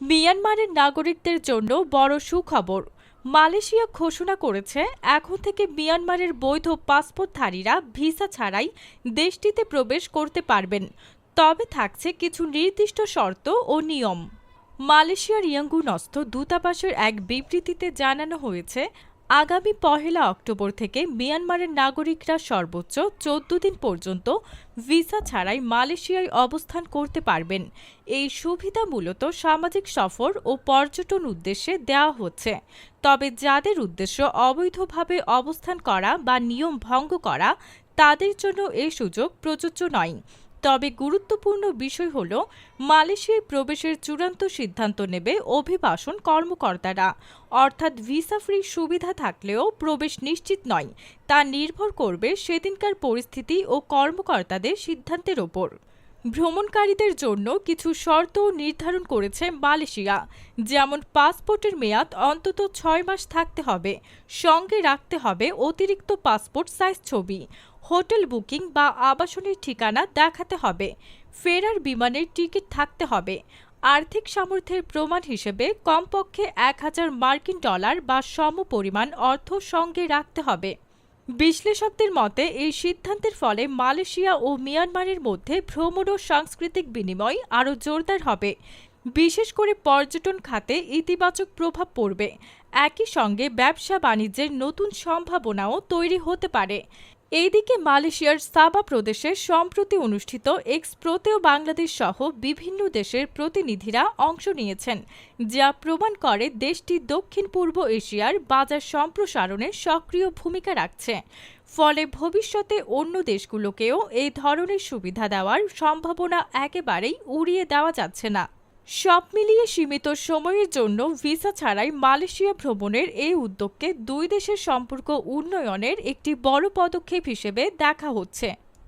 মিয়ানমারের নাগরিকদের জন্য বড় সুখবর। মালয়েশিয়া ঘোষণা করেছে, এখন থেকে মিয়ানমারের বৈধ পাসপোর্টধারীরা ভিসা ছাড়াই দেশটিতে প্রবেশ করতে পারবেন। তবে থাকছে কিছু নির্দিষ্ট শর্ত ও নিয়ম। মালয়েশিয়ার ইয়াঙ্গুনস্থ দূতাবাসের এক বিবৃতিতে জানানো হয়েছে আগামী পহেলা অক্টোবর থেকে মিয়ানমারের নাগরিকরা সর্বোচ্চ চোদ্দ দিন পর্যন্ত ভিসা ছাড়াই মালয়েশিয়ায় অবস্থান করতে পারবেন। এই সুবিধা মূলত সামাজিক সফর ও পর্যটন উদ্দেশ্যে দেওয়া হচ্ছে। তবে যাদের উদ্দেশ্য অবৈধভাবে অবস্থান করা বা নিয়ম ভঙ্গ করা, তাদের জন্য এই সুযোগ প্রযোজ্য নয়। তবে গুরুত্বপূর্ণ বিষয় হল, মালয়েশিয়ায় প্রবেশের চূড়ান্ত সিদ্ধান্ত নেবে অভিবাসন কর্মকর্তারা। অর্থাৎ ভিসা ফ্রি সুবিধা থাকলেও প্রবেশ নিশ্চিত নয়, তা নির্ভর করবে সেদিনকার পরিস্থিতি ও কর্মকর্তাদের সিদ্ধান্তের ওপর। ভ্রমণকারীদের জন্য কিছু শর্ত নির্ধারণ করেছে মালয়েশিয়া, যেমন পাসপোর্টের মেয়াদ অন্তত ছয় মাস থাকতে হবে, সঙ্গে রাখতে হবে অতিরিক্ত পাসপোর্ট সাইজ ছবি। হোটেল বুকিং বা আবাসনের ঠিকানা দেখাতে হবে। ফেরার বিমানের টিকিট থাকতে হবে। আর্থিক সামর্থ্যের প্রমাণ হিসেবে কমপক্ষে এক হাজার মার্কিন ডলার বা সম পরিমাণ অর্থ সঙ্গে রাখতে হবে। বিশ্লেষকদের মতে, এই সিদ্ধান্তের ফলে মালয়েশিয়া ও মিয়ানমারের মধ্যে ভ্রমণ ও সাংস্কৃতিক বিনিময় আরও জোরদার হবে। বিশেষ করে পর্যটন খাতে ইতিবাচক প্রভাব পড়বে। একই সঙ্গে ব্যবসা বাণিজ্যের নতুন সম্ভাবনাও তৈরি হতে পারে। এইদিকে মালয়েশিয়ার সাবা প্রদেশে সম্প্রতি অনুষ্ঠিত এক্সপ্রোতেও বাংলাদেশ সহ বিভিন্ন দেশের প্রতিনিধিরা অংশ নিয়েছেন, যা প্রমাণ করে দেশটি দক্ষিণ পূর্ব এশিয়ার বাজার সম্প্রসারণে সক্রিয় ভূমিকা রাখছে। ফলে ভবিষ্যতে অন্য দেশগুলোকেও এই ধরনের সুবিধা দেওয়ার সম্ভাবনা একেবারেই উড়িয়ে দেওয়া যাচ্ছে না। সব মিলিয়ে সীমিত সময়ের জন্য ভিসা ছাড়াই মালয়েশিয়া ভ্রমণের এই উদ্যোগকে দুই দেশের সম্পর্ক উন্নয়নের একটি বড় পদক্ষেপ হিসেবে দেখা হচ্ছে।